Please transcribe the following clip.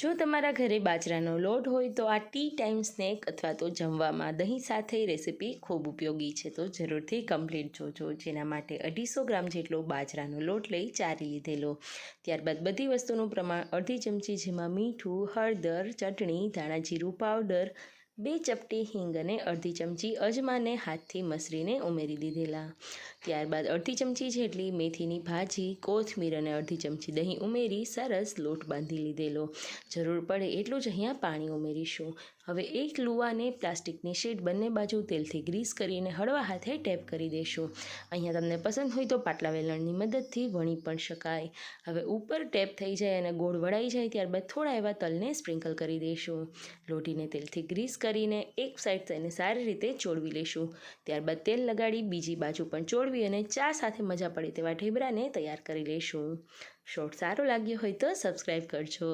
જો તમારા ઘરે બાજરાનો લોટ હોય તો આ ટી ટાઈમ સ્નેક અથવા તો જમવામાં દહીં સાથે રેસીપી ખૂબ ઉપયોગી છે. તો જરૂરથી કમ્પ્લીટ જોજો. જેના માટે અઢીસો ગ્રામ જેટલો બાજરાનો લોટ લઈ ચારી લીધેલો. ત્યારબાદ બધી વસ્તુનું પ્રમાણ અડધી ચમચી જેમાં મીઠું, હળદર, ચટણી, ધાણા જીરું, પાવડર બે ચપટી હિંગ અને અડધી ચમચી અજમાને હાથથી મસરીને ઉમેરી દીધેલા. ત્યારબાદ અડધી ચમચી જેટલી મેથીની ભાજી, કોથમીર અને અડધી ચમચી દહીં ઉમેરી સરસ લોટ બાંધી લીધેલો. જરૂર પડે એટલું જ અહીંયા પાણી ઉમેરીશું. હવે એક લુવાને પ્લાસ્ટિકની શીટ બંને બાજુ તેલથી ગ્રીસ કરીને હળવા હાથે ટેપ કરી દેશું. અહીંયા તમને પસંદ હોય તો પાટલા વેલણની મદદથી વણી પણ શકાય. હવે ઉપર ટેપ થઈ જાય અને ગોળ વળાઈ જાય ત્યારબાદ થોડા એવા તલને સ્પ્રિંકલ કરી દઈશું લોટીને તેલથી ગ્રીસ કરીને એક સાઈડ તેને સારી રીતે ચોળવી લઈશું ત્યારબાદ તેલ લગાડી બીજી બાજુ પણ ચોળવી અને ચા સાથે મજા પડે તેવા ઢેબરાને તૈયાર કરી લઈશું શોર્ટ સારો લાગ્યો હોય તો સબસ્ક્રાઈબ કરજો.